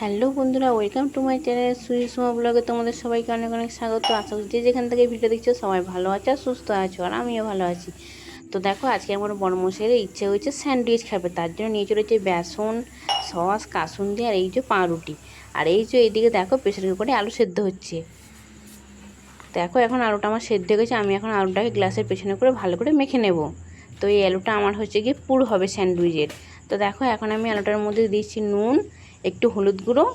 Hello বন্ধুরা, welcome to my channel সুই সুমা ব্লগে তোমাদের সবাইকে অনেক অনেক স্বাগত। আশা করছি যেখান থেকে ভিডিও দেখছ সবাই ভালো আছে আর সুস্থ আছো, আর আমিও ভালো আছি। তো দেখো, আজকে আমার বড়মশাইয়ের ইচ্ছে হয়েছে স্যান্ডউইচ খাবে, তার জন্য নিয়ে চলেছে বেসন, সস, কাসুন্দি আর এই যে পাউরুটি। আর এই যে এইদিকে দেখো প্রেশারের উপরে আলু সেদ্ধ হচ্ছে। দেখো, এখন আলুটা আমার সেদ্ধ হয়ে গেছে, আমি এখন আলুটাকে গ্লাসের পেছনে করে ভালো করে মেখে নেব। তো এই আলুটা আমার হচ্ছে গিয়ে পুর হবে স্যান্ডউইচের। তো দেখো, এখন আমি আলুটার মধ্যে দিচ্ছি নুন একটু হলুদ গুঁড়ো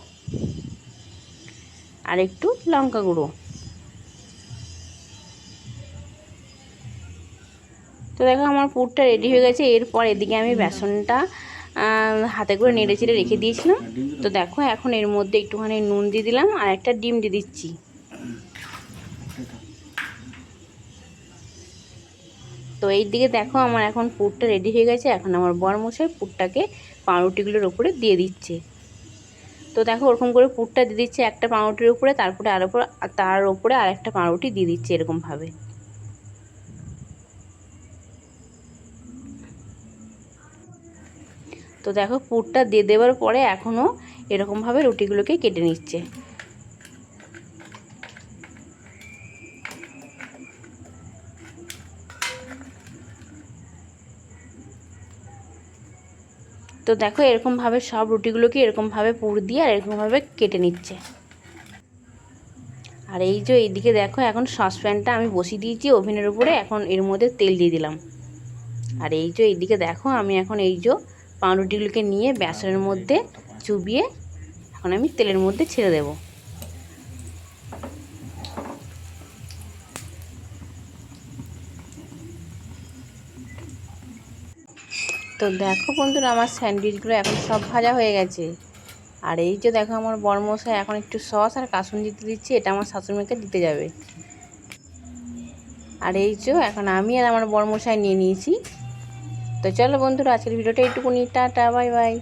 আর একটু লঙ্কা গুঁড়ো। তো দেখো আমার পুরটা রেডি হয়ে গেছে। এরপর এদিকে আমি বেসনটা হাতে করে নেড়ে চেড়ে রেখে দিয়েছিলাম। তো দেখো এখন এর মধ্যে একটুখানি নুন দিয়ে দিলাম আর একটা ডিম দিয়ে দিচ্ছি। তো এই দিকে দেখো আমার এখন পুরটা রেডি হয়ে গেছে। এখন আমার বর মশাই পুরটাকে পাউরুটিগুলোর ওপরে দিয়ে দিচ্ছে। তো দেখো ওরকম করে পুরটা দিয়ে দিচ্ছে একটা পাউরুটির উপরে, তারপরে আর উপর তার উপরে আর একটা পাউরুটি দিয়ে দিচ্ছে এরকমভাবে। তো দেখো পুরটা দিয়ে দেওয়ার পরে এখনও এরকমভাবে রুটিগুলোকে কেটে নিচ্ছে। তো দেখো এরকমভাবে সব রুটিগুলোকে এরকমভাবে পুর দিয়ে আর এরকমভাবে কেটে নিচ্ছে। আর এই যে এইদিকে দেখো এখন সসপ্যানটা আমি বসিয়ে দিয়েছি ওভেনের উপরে, এখন এর মধ্যে তেল দিয়ে দিলাম। আর এই যে এইদিকে দেখো আমি এখন এই যে পাউরুটিগুলোকে নিয়ে বেসনের মধ্যে চুবিয়ে এখন আমি তেলের মধ্যে ছেড়ে দেবো। তো দেখো বন্ধুরা, আমার স্যান্ডউইচগুলো এখন সব ভাজা হয়ে গেছে। আর এই যে দেখো আমার বরমশাই এখন একটু সস আর কাসুন দিতে দিচ্ছে, এটা আমার শাশুড়িমাকে দিতে যাবে। আর এই যে এখন আমি আর আমার বরমশাই নিয়ে নিয়েছি। তো চলো বন্ধুরা, আজকের ভিডিওটা এইটুকুনি। Tata, bye bye.